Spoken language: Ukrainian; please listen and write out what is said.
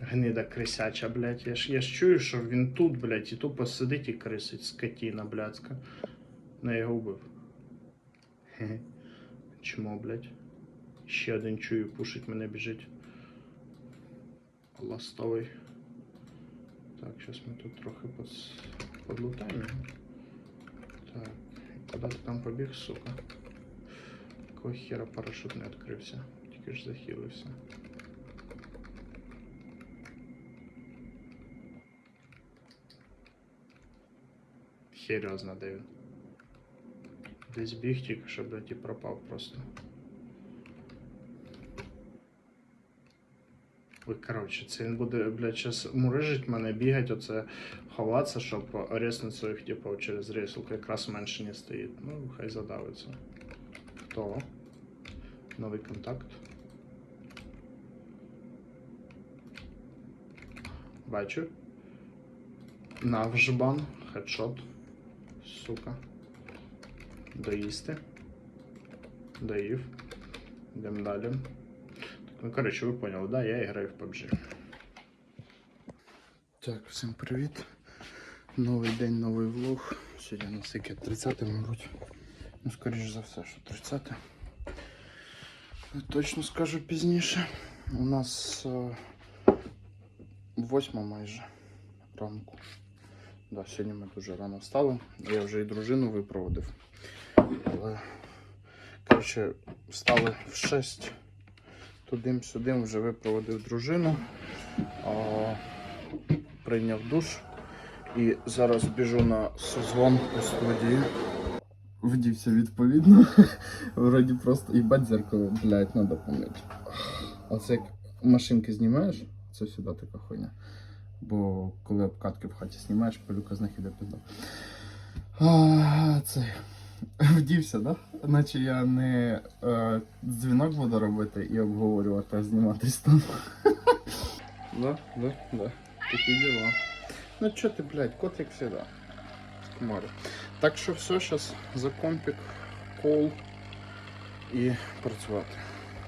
Гнида крисяча, блядь. Я ж, я ж чую, що він тут, блядь, і тупо сидить і крисить, скотіна, блядська. Ну, я його вбив. Чмо, блядь. Ще один чую, пушить мене біжить. Ластовий. Так, зараз ми тут трохи подс... подлутаємо. Так, куди ти там побіг, сука? Якого хера парашут не відкрився? Тільки ж захилився. Серйозно, він? Десь біг тільки, що, блядь, пропав просто. Ой, коротше, це він буде, блядь, зараз мурижить мене, бігать, оце ховатися, щоб резнути своїх типів через рейсулку. Якраз менше не стоїть. Ну, хай задавиться. Хто? Новий контакт. Бачу. Навжбан, хедшот. Сука. Доїсти. Доїв. Йдемо далі. Ну коротше, ви поняли, да? Я граю в PUBG. Так, всім привіт. Новий день, новий влог. Сьогодні у нас яке 30, мабуть. Ну, скоріш за все, що 30. Точно скажу пізніше. У нас е, восьма майже ранку. Да, сьогодні ми дуже рано встали. Я вже і дружину випроводив. Але, коротше, встали в 6. Тудим-сюдим вже випроводив дружину. А, прийняв душ. І зараз біжу на созвон у студії. Вдівся відповідно. Вроді просто їбать зеркало, блядь, надо помити. Оце як машинки знімаєш, це сюди така хуйня. Бо коли обкатки в хаті знімаєш, пилюка з них іде пизда. А, Це. Вдівся, да? Наче я не е, дзвінок буду робити і обговорювати, а зніматись там. Да, да, да. Такі діла. Ну чо ти, блядь, кот як завжди. Комари. Так що все, зараз за компік, кол і працювати.